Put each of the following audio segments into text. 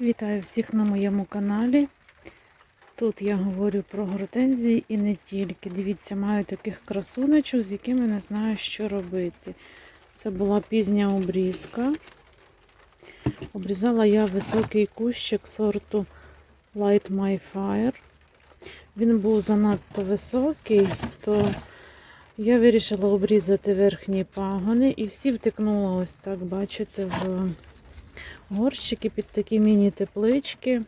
Вітаю всіх на моєму каналі. Тут я говорю про гортензії і не тільки. Дивіться, маю таких красунечок, з якими не знаю, що робити. Це була пізня обрізка. Обрізала я високий кущик сорту Light My Fire. Він був занадто високий, то я вирішила обрізати верхні пагони і всі втикнула ось так, бачите, в горщики під такі міні-теплички.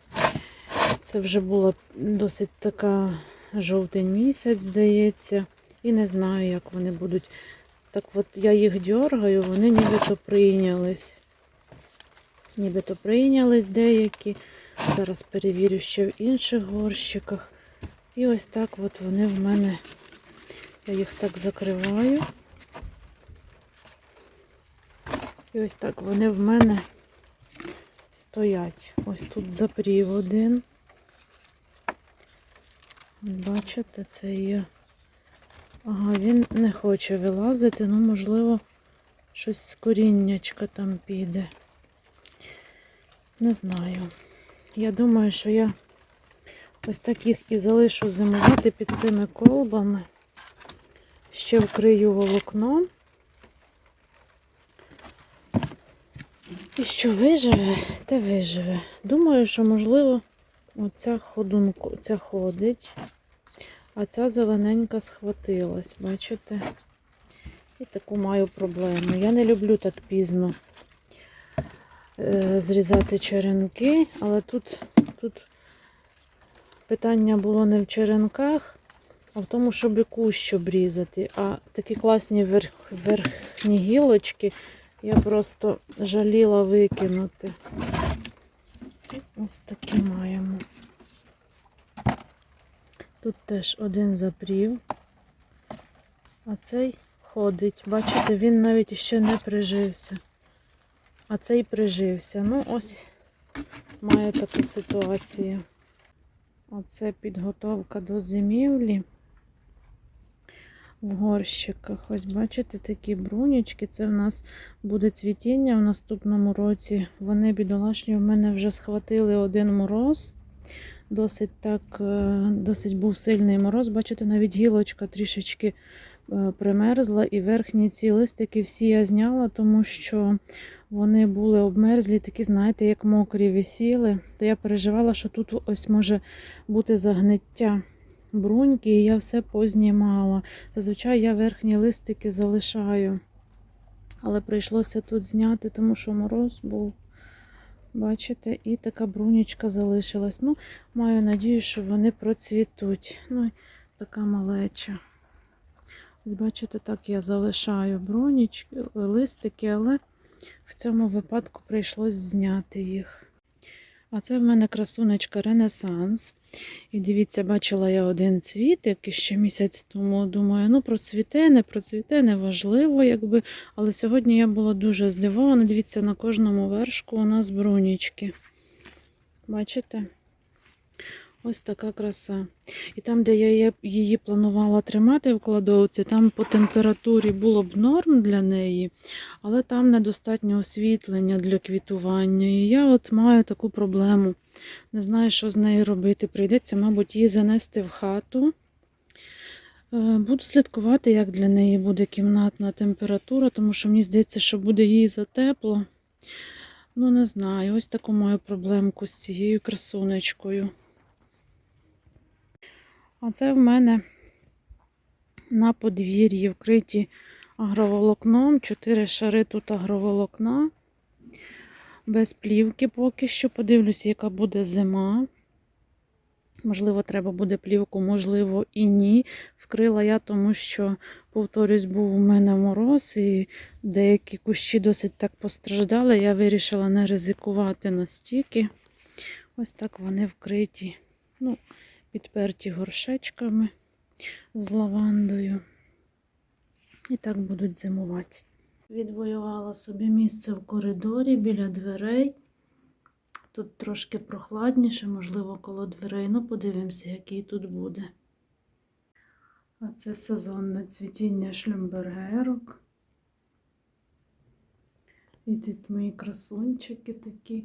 Це вже була досить така жовтень місяць, здається. І не знаю, як вони будуть. Так от я їх дергаю, вони нібито прийнялись. Нібито прийнялись деякі. Зараз перевірю ще в інших горщиках. І ось так от вони в мене, я їх так закриваю. І ось так вони в мене стоять. Ось тут запрів один. Бачите, це є. Ага, він не хоче вилазити, ну, можливо, щось з коріннячка там піде. Не знаю. Я думаю, що я ось так їх і залишу зимувати під цими колбами. Ще вкрию волокном. І що виживе, те виживе. Думаю, що, можливо, оця ходунку, ця ходить, а ця зелененька схватилась, бачите? І таку маю проблему. Я не люблю так пізно е, зрізати черенки, але тут, тут питання було не в черенках, а в тому, щоб кущ обрізати. А такі класні верх, верхні гілочки. Я просто жаліла викинути. Ось такі маємо. Тут теж один запрів, а цей ходить. Бачите, він навіть ще не прижився. А цей прижився. Ну, ось має таку ситуацію. Оце підготовка до зимівлі в горщиках. Ось бачите, такі брунічки. Це в нас буде цвітіння в наступному році. Вони бідолашні в мене вже схватили один мороз. Досить так, е, досить був сильний мороз. Бачите, навіть гілочка трішечки е, примерзла, і верхні ці листики всі я зняла, тому що вони були обмерзлі, такі, знаєте, як мокрі висіли. То я переживала, що тут ось може бути загниття бруньки, і я все познімала. Зазвичай я верхні листики залишаю. Але прийшлося тут зняти, тому що мороз був. Бачите, і така брунічка залишилась. Ну, маю надію, що вони процвітуть. Ну, така малеча. Бачите, так я залишаю брунічки, листики, але в цьому випадку прийшлось зняти їх. А це в мене красунечка Ренесанс. І дивіться, бачила я один цвітик ще місяць тому. Думаю, ну процвіте, не процвіте, неважливо, якби. Але сьогодні я була дуже здивована. Дивіться, на кожному вершку у нас брунічки. Бачите? Ось така краса. І там, де я її планувала тримати в кладовці, там по температурі було б норм для неї, але там недостатньо освітлення для квітування. І я от маю таку проблему. Не знаю, що з нею робити. Прийдеться, мабуть, її занести в хату. Е, Буду слідкувати, як для неї буде кімнатна температура, тому що мені здається, що буде їй затепло. Ну, не знаю, ось таку маю проблемку з цією красунечкою. А це в мене на подвір'ї вкриті агроволокном. Чотири шари тут агроволокна. Без плівки поки що. Подивлюся, яка буде зима. Можливо, треба буде плівку, можливо, і ні. Вкрила я, тому що, повторюсь, був у мене мороз, і деякі кущі досить так постраждали. Я вирішила не ризикувати настільки. Ось так вони вкриті. Ну, підперті горшечками з лавандою. І так будуть зимувати. Відвоювала собі місце в коридорі біля дверей. Тут трошки прохладніше, можливо, коло дверей. Ну, подивимося, який тут буде. А це сезонне цвітіння шлюмбергерок. І тут мої красунчики такі.